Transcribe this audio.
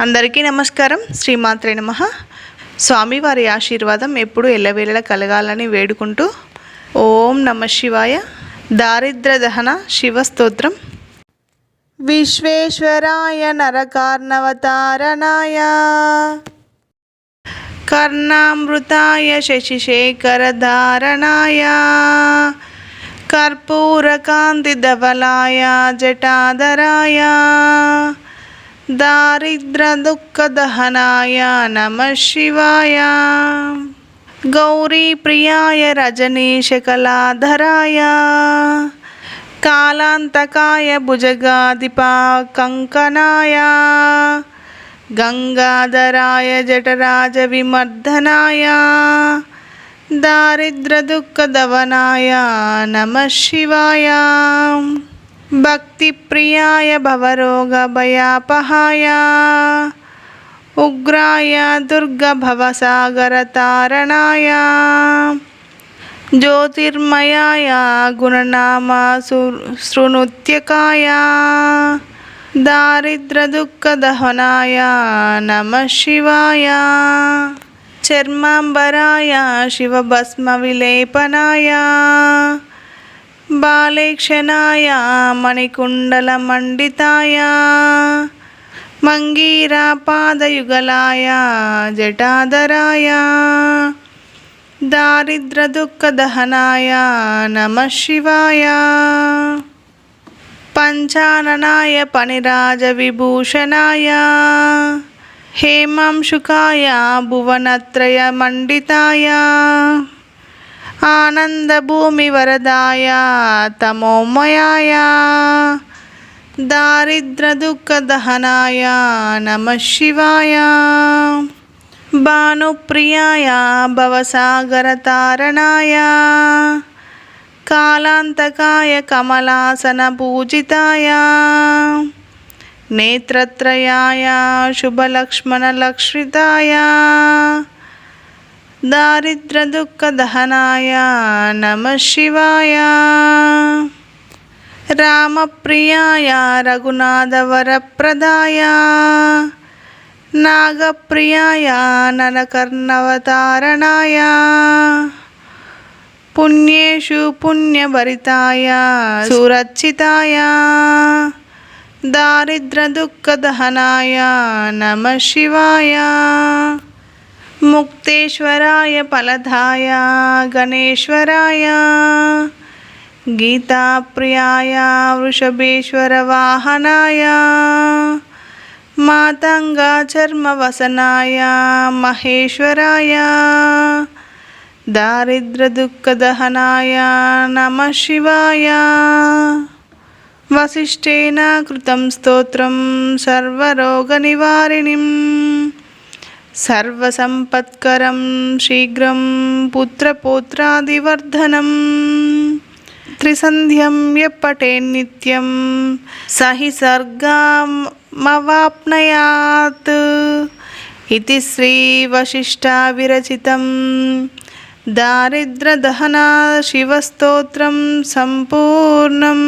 అందరికీ నమస్కారం. శ్రీమాత్రే నమ. స్వామివారి ఆశీర్వాదం ఎప్పుడు ఎల్లవేళలా కలగాలని వేడుకుంటూ ఓం నమ శివాయ. దారిద్ర దహన శివస్తోత్రం విశ్వేశ్వరాయ నరకార్ణవతారణాయ. కర్ణామృతాయ శశిశేఖరధారణాయ. కర్పూరకాంతిధవలాయ జటాధరాయ. दारिद्र्यदुःखदहनाय नमः शिवाय गौरीप्रियाय रजनीशकलाधराय कालान्तकाय भुजगाधिपाकङ्कनाय गङ्गाधराय जटराजविमर्दनाय दारिद्र्यदुःखदवनाय नमः शिवाय भक्तिप्रियाय भवरोगभयापहाय उग्राय दुर्गभवसागरतारणाय ज्योतिर्मयाय गुणनामसृनुत्यकाय दारिद्र्यदुःखदहनाय नमः शिवाय चर्माम्बराय शिवभस्मविलेपनाय బాలేక్షణాయ మణికుండలమండితాయ మంగీరాపాదయుగలాయ జటాధరాయ దారిద్ర్యదుఃఖదహనాయ నమ శివాయ. పంచాననాయ పనిరాజ విభూషణాయ హేమాంశుకాయ భువనత్రయ మండితాయ. आनन्दभूमिवरदाय तमोमयाय दारिद्र्यदुःखदहनाय नमः शिवाय भानुप्रियाय भवसागरतारणाय कालान्तकाय कमलासनपूजिताय नेत्रत्रयाय शुभलक्ष्मणलक्षिताय दारिद्र्यदुःखदहनाय नमः शिवाय रामप्रियाय रघुनाथवरप्रदाय नागप्रियाय नरकर्णवतारणाय पुण्येषु पुण्यभरिताय सुरक्षिताय दारिद्र्यदुःखदहनाय नमः शिवाय ముక్తేశ్వరాయ ఫలదాయ గణేశ్వరాయ గీతాప్రియాయ వృషభేశ్వర వాహనాయ మాతంగాచర్మవసనాయ మహేశ్వరాయ దారిద్రదుఃఖదహనాయ నమ శివాయ వశిష్ఠేన కృతం స్తోత్రం సర్వరోగనివారిణిం సర్వసంపత్కరం శీఘ్రం పుత్రపోత్రాదివర్ధనం. త్రిసంధ్యం ఎప్పటే నిత్యం సహి సర్గామవాప్నయాత్. ఇది శ్రీవశిష్టావిరచితం దారిద్రదహనా శివస్తోత్రం సంపూర్ణం.